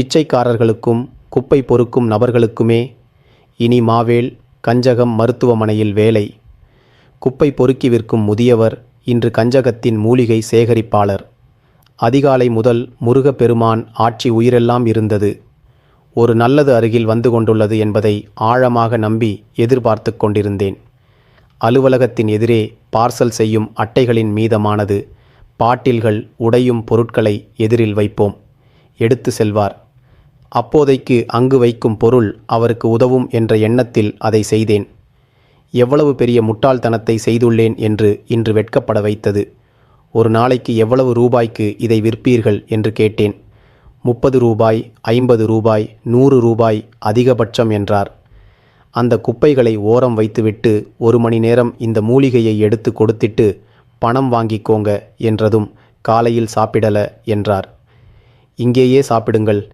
பிச்சைக்காரர்களுக்கும் குப்பை பொறுக்கும் நபர்களுக்குமே இனி மாவேல் கஞ்சகம் மருத்துவமனையில் வேலை. குப்பை பொறுக்கி விற்கும் முதியவர் இன்று கஞ்சகத்தின் மூலிகை சேகரிப்பாளர். அதிகாலை முதல் முருகப்பெருமான் ஆட்சி உயிரெல்லாம் இருந்தது. ஒரு நல்லது அருகில் வந்து கொண்டுள்ளது என்பதை ஆழமாக நம்பி எதிர்பார்த்து கொண்டிருந்தேன். அலுவலகத்தின் எதிரே பார்சல் செய்யும் அட்டைகளின் மீதமானது பாட்டில்கள் உடையும் பொருட்களை எதிரில் வைப்போம். எடுத்து செல்வார். அப்போதைக்கு அங்கு வைக்கும் பொருள் அவருக்கு உதவும் என்ற எண்ணத்தில் அதை செய்தேன். எவ்வளவு பெரிய முட்டாள்தனத்தை செய்துள்ளேன் என்று இன்று வெட்கப்பட வைத்தது. ஒரு நாளைக்கு எவ்வளவு ரூபாய்க்கு இதை விற்பீர்கள் என்று கேட்டேன். முப்பது ரூபாய் ஐம்பது ரூபாய் நூறு ரூபாய் அதிகபட்சம் என்றார். அந்த குப்பைகளை ஓரம் வைத்துவிட்டு ஒரு மணி நேரம் இந்த மூலிகையை எடுத்து கொடுத்திட்டு பணம் வாங்கிக்கோங்க என்றதும் காலையில் சாப்பிடல என்றார். இங்கேயே சாப்பிடுங்கள்.